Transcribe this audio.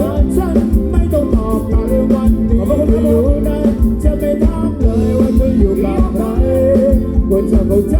รักฉันไม่ต้องตอบหลายวันนี้จะไม่ถามเลยว่าเธออยู่กับใครควรจะเข้าใจ